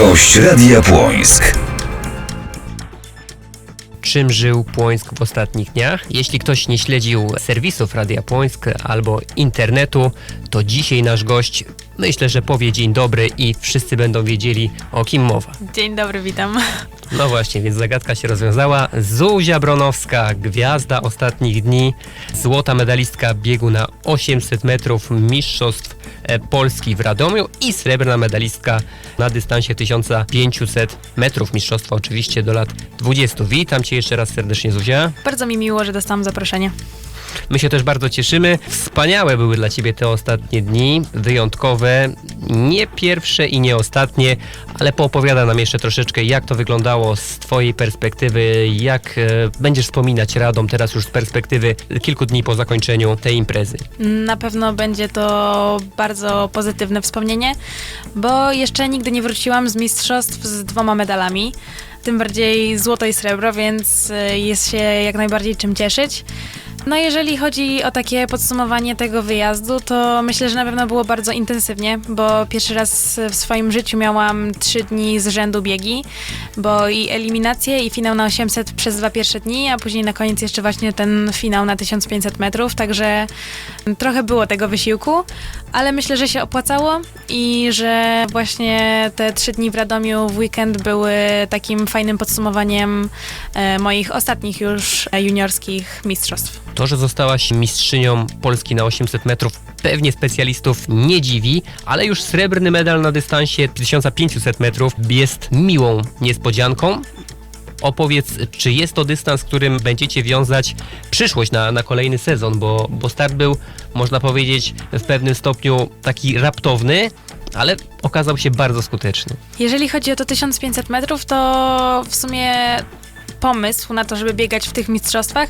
Gość Radia Płońsk. czym żył Płońsk w ostatnich dniach. Jeśli ktoś nie śledził serwisów Radia Płońsk albo internetu, to dzisiaj nasz gość myślę, że powie dzień dobry i wszyscy będą wiedzieli o kim mowa. Dzień dobry, witam. No właśnie, więc zagadka się rozwiązała. Zuzia Bronowska, gwiazda ostatnich dni, złota medalistka biegu na 800 metrów Mistrzostw Polski w Radomiu i srebrna medalistka na dystansie 1500 metrów Mistrzostwa oczywiście do lat 20. Witam Cię jeszcze raz serdecznie Zuzia. Bardzo mi miło, że dostałam zaproszenie. My się też bardzo cieszymy. Wspaniałe były dla Ciebie te ostatnie dni, wyjątkowe, nie pierwsze i nie ostatnie, ale poopowiada nam jeszcze troszeczkę, jak to wyglądało z Twojej perspektywy, jak e, będziesz wspominać Radom teraz już z perspektywy kilku dni po zakończeniu tej imprezy. Na pewno będzie to bardzo pozytywne wspomnienie, bo jeszcze nigdy nie wróciłam z mistrzostw z dwoma medalami. Tym bardziej złoto i srebro, więc y, jest się jak najbardziej czym cieszyć. No jeżeli chodzi o takie podsumowanie tego wyjazdu, to myślę, że na pewno było bardzo intensywnie, bo pierwszy raz w swoim życiu miałam trzy dni z rzędu biegi, bo i eliminację i finał na 800 przez dwa pierwsze dni, a później na koniec jeszcze właśnie ten finał na 1500 metrów, także trochę było tego wysiłku, ale myślę, że się opłacało i że właśnie te trzy dni w Radomiu w weekend były takim fajnym podsumowaniem e, moich ostatnich już e, juniorskich mistrzostw. To, że zostałaś mistrzynią Polski na 800 metrów, pewnie specjalistów nie dziwi, ale już srebrny medal na dystansie 1500 metrów jest miłą niespodzianką. Opowiedz, czy jest to dystans, którym będziecie wiązać przyszłość na, na kolejny sezon, bo, bo start był, można powiedzieć, w pewnym stopniu taki raptowny, ale okazał się bardzo skuteczny. Jeżeli chodzi o to 1500 metrów, to w sumie pomysł na to, żeby biegać w tych mistrzostwach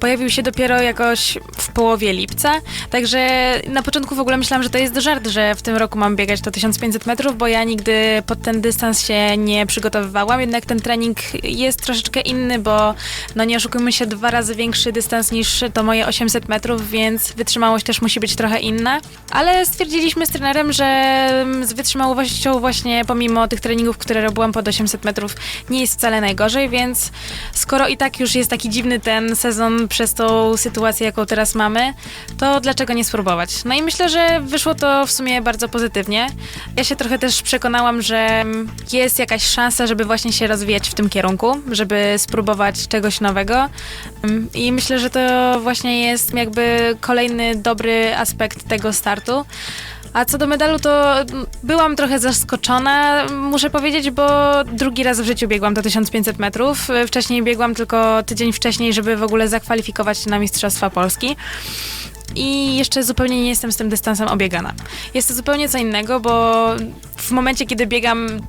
pojawił się dopiero jakoś w połowie lipca. Także na początku w ogóle myślałam, że to jest żart, że w tym roku mam biegać to 1500 metrów, bo ja nigdy pod ten dystans się nie przygotowywałam. Jednak ten trening jest troszeczkę inny, bo no nie oszukujmy się, dwa razy większy dystans niż to moje 800 metrów, więc wytrzymałość też musi być trochę inna. Ale stwierdziliśmy z trenerem, że mm, z wytrzymałością właśnie pomimo tych treningów, które robiłam pod 800 metrów, nie jest wcale najgorzej, więc skoro i tak już jest taki dziwny ten sezon przez tą sytuację, jaką teraz mamy, to dlaczego nie spróbować? No i myślę, że wyszło to w sumie bardzo pozytywnie. Ja się trochę też przekonałam, że jest jakaś szansa, żeby właśnie się rozwijać w tym kierunku, żeby spróbować czegoś nowego. I myślę, że to właśnie jest jakby kolejny dobry aspekt tego startu. A co do medalu, to mm, byłam trochę zaskoczona, muszę powiedzieć, bo drugi raz w życiu biegłam to 1500 metrów. Wcześniej biegłam tylko tydzień wcześniej, żeby w ogóle zakwalifikować się na Mistrzostwa Polski. I jeszcze zupełnie nie jestem z tym dystansem obiegana. Jest to zupełnie co innego, bo w momencie, kiedy biegam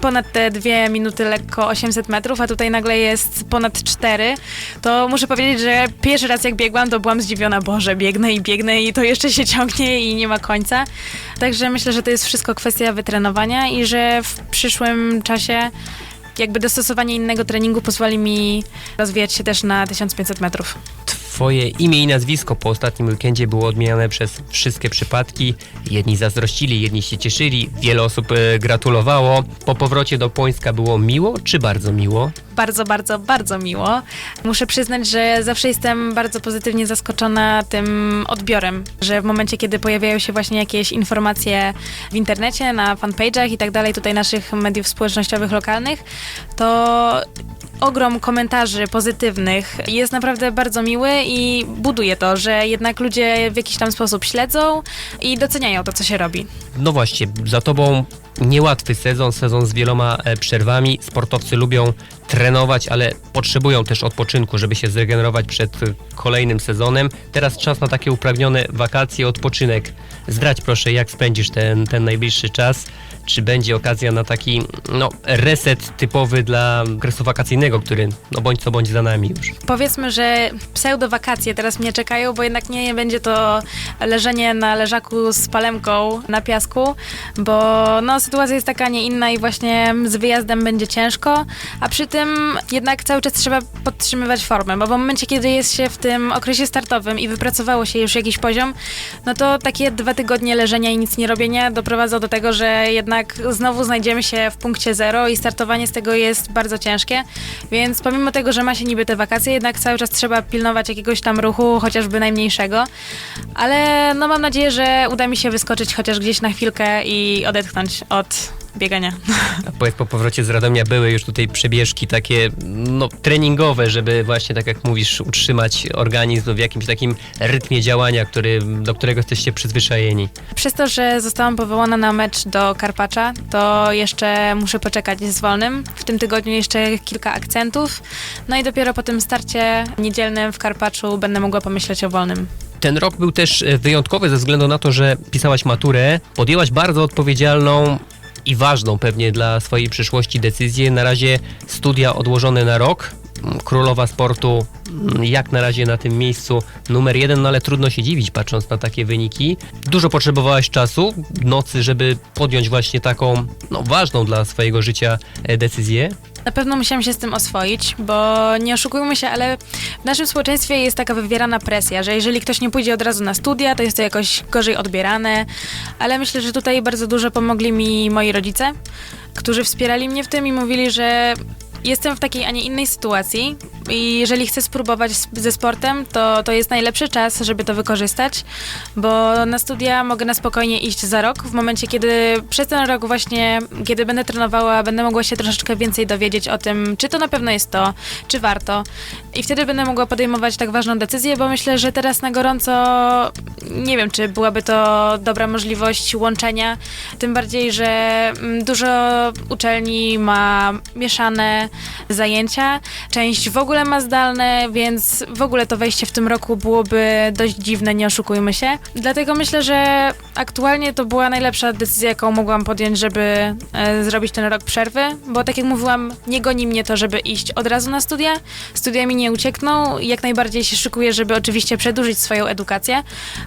ponad te dwie minuty lekko 800 metrów, a tutaj nagle jest ponad 4, to muszę powiedzieć, że pierwszy raz jak biegłam, to byłam zdziwiona, Boże, biegnę i biegnę i to jeszcze się ciągnie i nie ma końca. Także myślę, że to jest wszystko kwestia wytrenowania i że w przyszłym czasie jakby dostosowanie innego treningu pozwoli mi rozwijać się też na 1500 metrów. Twoje imię i nazwisko po ostatnim weekendzie było odmieniane przez wszystkie przypadki. Jedni zazdrościli, jedni się cieszyli, wiele osób e, gratulowało. Po powrocie do Płońska było miło czy bardzo miło? bardzo, bardzo, bardzo miło. Muszę przyznać, że zawsze jestem bardzo pozytywnie zaskoczona tym odbiorem, że w momencie, kiedy pojawiają się właśnie jakieś informacje w internecie, na fanpage'ach i tak dalej, tutaj naszych mediów społecznościowych lokalnych, to ogrom komentarzy pozytywnych jest naprawdę bardzo miły i buduje to, że jednak ludzie w jakiś tam sposób śledzą i doceniają to, co się robi. No właśnie, za tobą niełatwy sezon, sezon z wieloma e, przerwami. Sportowcy lubią trenować, ale potrzebują też odpoczynku, żeby się zregenerować przed e, kolejnym sezonem. Teraz czas na takie upragnione wakacje, odpoczynek. Zdrać proszę, jak spędzisz ten, ten najbliższy czas. Czy będzie okazja na taki no, reset typowy dla okresu wakacyjnego, który no bądź co bądź za nami już. Powiedzmy, że pseudo-wakacje teraz mnie czekają, bo jednak nie będzie to leżenie na leżaku z palemką na piasku, bo no, sytuacja jest taka, nie inna i właśnie z wyjazdem będzie ciężko, a przy tym jednak cały czas trzeba podtrzymywać formę, bo w momencie, kiedy jest się w tym okresie startowym i wypracowało się już jakiś poziom, no to takie dwa tygodnie leżenia i nic nie robienia doprowadzą do tego, że jednak znowu znajdziemy się w punkcie zero i startowanie z tego jest bardzo ciężkie, więc pomimo tego, że ma się niby te wakacje, jednak cały czas trzeba pilnować jakiegoś tam ruchu, chociażby najmniejszego, ale no mam nadzieję, że uda mi się wyskoczyć chociaż gdzieś na chwilkę i odetchnąć od biegania. A powiedz, po powrocie z Radomia były już tutaj przebieżki takie no, treningowe, żeby właśnie, tak jak mówisz, utrzymać organizm w jakimś takim rytmie działania, który, do którego jesteście przyzwyczajeni. Przez to, że zostałam powołana na mecz do Karpacza, to jeszcze muszę poczekać z wolnym. W tym tygodniu jeszcze kilka akcentów. No i dopiero po tym starcie niedzielnym w Karpaczu będę mogła pomyśleć o wolnym. Ten rok był też e, wyjątkowy ze względu na to, że pisałaś maturę, podjęłaś bardzo odpowiedzialną i ważną pewnie dla swojej przyszłości decyzję. Na razie studia odłożone na rok. Mm, Królowa sportu mm, jak na razie na tym miejscu numer jeden, no ale trudno się dziwić patrząc na takie wyniki. Dużo potrzebowałaś czasu, nocy, żeby podjąć właśnie taką no, ważną dla swojego życia e, decyzję. Na pewno musiałam się z tym oswoić, bo nie oszukujmy się, ale w naszym społeczeństwie jest taka wywierana presja, że jeżeli ktoś nie pójdzie od razu na studia, to jest to jakoś gorzej odbierane, ale myślę, że tutaj bardzo dużo pomogli mi moi rodzice, którzy wspierali mnie w tym i mówili, że jestem w takiej, a nie innej sytuacji i jeżeli chcę spróbować ze sportem, to to jest najlepszy czas, żeby to wykorzystać, bo na studia mogę na spokojnie iść za rok, w momencie, kiedy przez ten rok właśnie, kiedy będę trenowała, będę mogła się troszeczkę więcej dowiedzieć o tym, czy to na pewno jest to, czy warto. I wtedy będę mogła podejmować tak ważną decyzję, bo myślę, że teraz na gorąco nie wiem, czy byłaby to dobra możliwość łączenia, tym bardziej, że mm, dużo uczelni ma mieszane zajęcia, część w ogóle ma zdalne, więc w ogóle to wejście w tym roku byłoby dość dziwne, nie oszukujmy się. Dlatego myślę, że aktualnie to była najlepsza decyzja, jaką mogłam podjąć, żeby e, zrobić ten rok przerwy, bo tak jak mówiłam, nie goni mnie to, żeby iść od razu na studia. Studia mi nie uciekną jak najbardziej się szykuję, żeby oczywiście przedłużyć swoją edukację,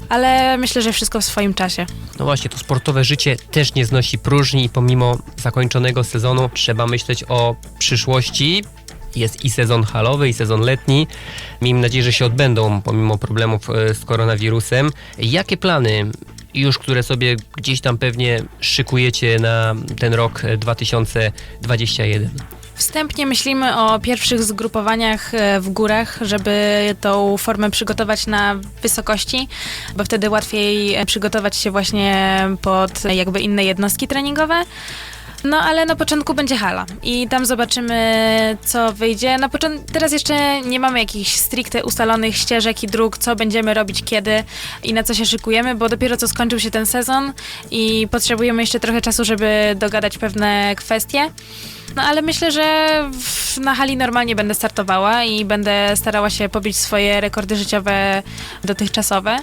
ale myślę, że wszystko w swoim czasie. No właśnie, to sportowe życie też nie znosi próżni i pomimo zakończonego sezonu trzeba myśleć o przyszłości. Jest i sezon halowy, i sezon letni. Miejmy nadzieję, że się odbędą pomimo problemów e, z koronawirusem. Jakie plany już, które sobie gdzieś tam pewnie szykujecie na ten rok e, 2021? Wstępnie myślimy o pierwszych zgrupowaniach e, w górach, żeby tą formę przygotować na wysokości, bo wtedy łatwiej e, przygotować się właśnie pod e, jakby inne jednostki treningowe. No ale na początku będzie hala i tam zobaczymy, co wyjdzie. Na początku, teraz jeszcze nie mamy jakichś stricte ustalonych ścieżek i dróg, co będziemy robić kiedy i na co się szykujemy, bo dopiero co skończył się ten sezon i potrzebujemy jeszcze trochę czasu, żeby dogadać pewne kwestie. No ale myślę, że w, na hali normalnie będę startowała i będę starała się pobić swoje rekordy życiowe dotychczasowe.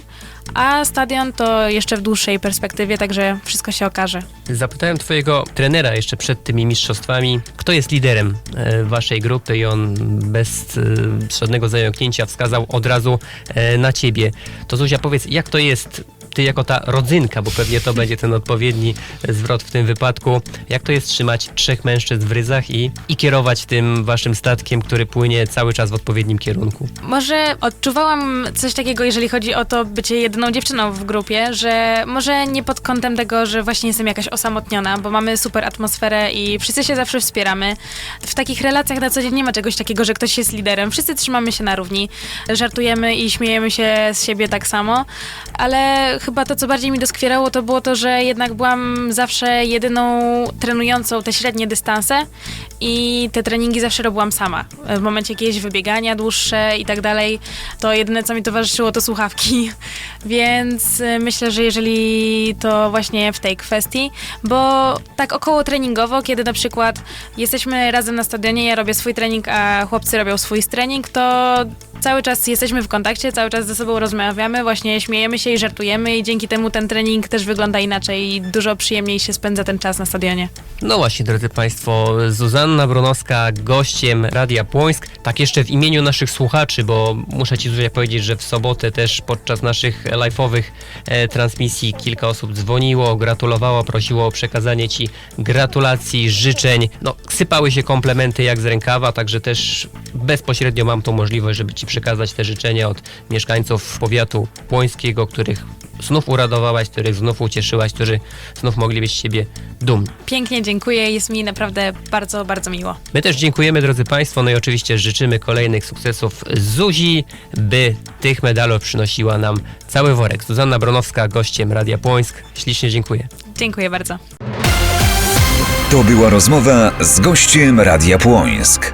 A stadion to jeszcze w dłuższej perspektywie, także wszystko się okaże. Zapytałem twojego trenera jeszcze przed tymi mistrzostwami, kto jest liderem e, waszej grupy i on bez e, żadnego zająknięcia wskazał od razu e, na ciebie. To Zuzia, powiedz, jak to jest, ty jako ta rodzynka, bo pewnie to będzie ten odpowiedni zwrot w tym wypadku, jak to jest trzymać trzech mężczyzn w ryzach i, i kierować tym waszym statkiem, który płynie cały czas w odpowiednim kierunku? Może odczuwałam coś takiego, jeżeli chodzi o to bycie jedyną dziewczyną w grupie, że może nie pod kątem tego, że właśnie jestem jakaś osamotniona, bo mamy super atmosferę i wszyscy się zawsze wspieramy. W takich relacjach na co dzień nie ma czegoś takiego, że ktoś jest liderem. Wszyscy trzymamy się na równi, żartujemy i śmiejemy się z siebie tak samo, ale chyba to, co bardziej mi doskwierało, to było to, że jednak byłam zawsze jedyną trenującą te średnie dystanse i te treningi zawsze robiłam sama. W momencie jakiegoś wybiegania dłuższe i tak dalej, to jedyne, co mi towarzyszyło, to słuchawki. Więc y, myślę, że jeżeli to właśnie w tej kwestii, bo tak około treningowo, kiedy na przykład jesteśmy razem na stadionie, ja robię swój trening, a chłopcy robią swój trening, to cały czas jesteśmy w kontakcie, cały czas ze sobą rozmawiamy, właśnie śmiejemy się i żartujemy i dzięki temu ten trening też wygląda inaczej i dużo przyjemniej się spędza ten czas na stadionie. No właśnie, drodzy Państwo, Zuzanna Bronowska, gościem Radia Płońsk. Tak jeszcze w imieniu naszych słuchaczy, bo muszę Ci Zuzia powiedzieć, że w sobotę też podczas naszych live'owych e, transmisji kilka osób dzwoniło, gratulowało, prosiło o przekazanie Ci gratulacji, życzeń. No, sypały się komplementy jak z rękawa, także też bezpośrednio mam tą możliwość, żeby Ci przekazać te życzenia od mieszkańców powiatu płońskiego, których znów uradowałaś, których znów ucieszyłaś, którzy znów mogli być z Ciebie dumni. Pięknie dziękuję, jest mi naprawdę bardzo, bardzo miło. My też dziękujemy, drodzy Państwo, no i oczywiście życzymy kolejnych sukcesów Zuzi, by tych medalów przynosiła nam cały worek. Zuzanna Bronowska, gościem Radia Płońsk. Ślicznie dziękuję. Dziękuję bardzo. To była rozmowa z gościem Radia Płońsk.